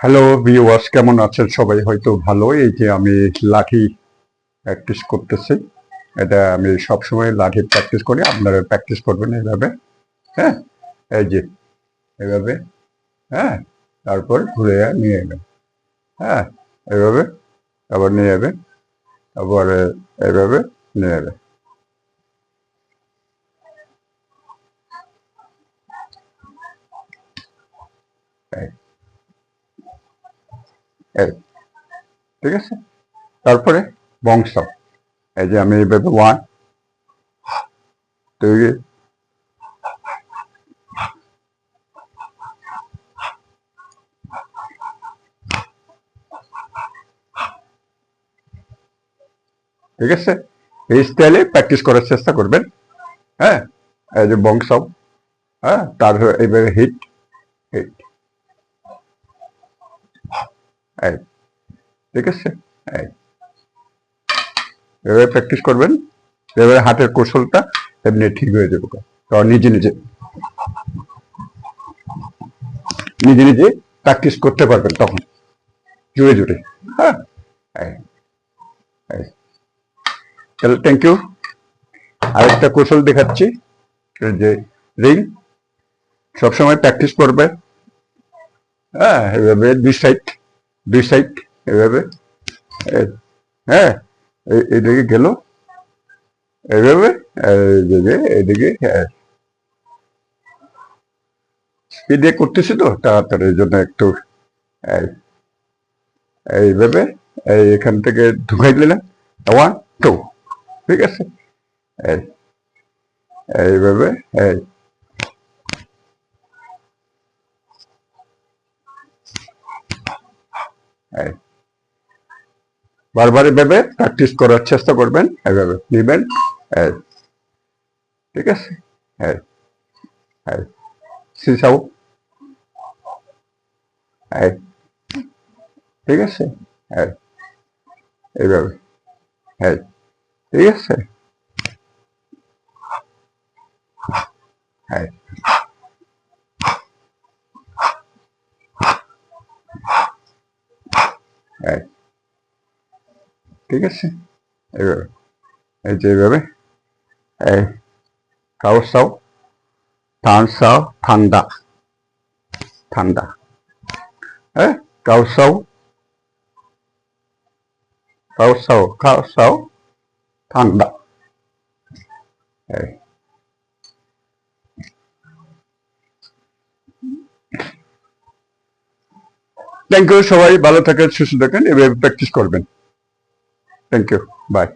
Hello viewers কেমন আছেন? সবাই হয়তো ভালো। এই যে আমি লাঠি প্র্যাকটিস করতেছি। এটা আমি সবসময় লাঠি প্র্যাকটিস করি। আপনারা প্র্যাকটিস করবেন এইভাবে হ্যাঁ? এই যে এইভাবে হ্যাঁ? তারপর ঘুরে নিয়ে যাবেন হ্যাঁ? এইভাবে আবার নিয়ে যাবেন তারপরে এইভাবে নিয়ে যাবেন এই। ঠিক আছে? তারপরে বংশ। এই যে আমি এইভাবে ওয়ান দুই ঠিক আছে? এই স্টাইলে প্র্যাকটিস করার চেষ্টা করবেন। হ্যাঁ? এই যে বংশ। হ্যাঁ? তার এইভাবে হিট হিট এই ঠিক আছে এভাবে প্র্যাকটিস করবেন, এভাবে হাতের কৌশলটা এমনি ঠিক হয়ে যাবে। কারণ নিজে নিজে নিজে নিজে প্র্যাকটিস করতে পারবেন তখন। জুড়ে জুড়ে হ্যাঁ। তাহলে থ্যাংক ইউ আরেকটা কৌশল দেখাচ্ছি যে রিং সবসময় প্র্যাকটিস করবে। হ্যাঁ এভাবে দুই সাইড দুই সাইড এভাবে হ্যাঁ এইদিকে গেল। এইভাবে এইদিকে এইদিকে হ্যাঁ। স্পিডে করতেছি তো তাড়াতাড়ি এই জন্য একটু এই, এইভাবে এই এখান থেকে ঢুকাই দিলেন ওয়ান টু ঠিক আছে? এই এইভাবে এই। বারবার এভাবে প্র্যাকটিস করার চেষ্টা করবেন এভাবে নেবেন ঠিক আছে? এই সিসাও এই। ঠিক আছে? এই। এইভাবে। এই। ঠিক আছে? এই। এই ঠিক আছে? এইভাবে এই যে এইভাবে এই কাউ সাও থান সাও, ঠান্ডা ঠান্ডা। হ্যাঁ কাউ সাও কাউ সাও কাউ সাও, ঠান্ডা। এই। থ্যাংক ইউ সবাই ভালো থাকেন সুস্থ থাকেন এভাবে প্র্যাকটিস করবেন। Thank you by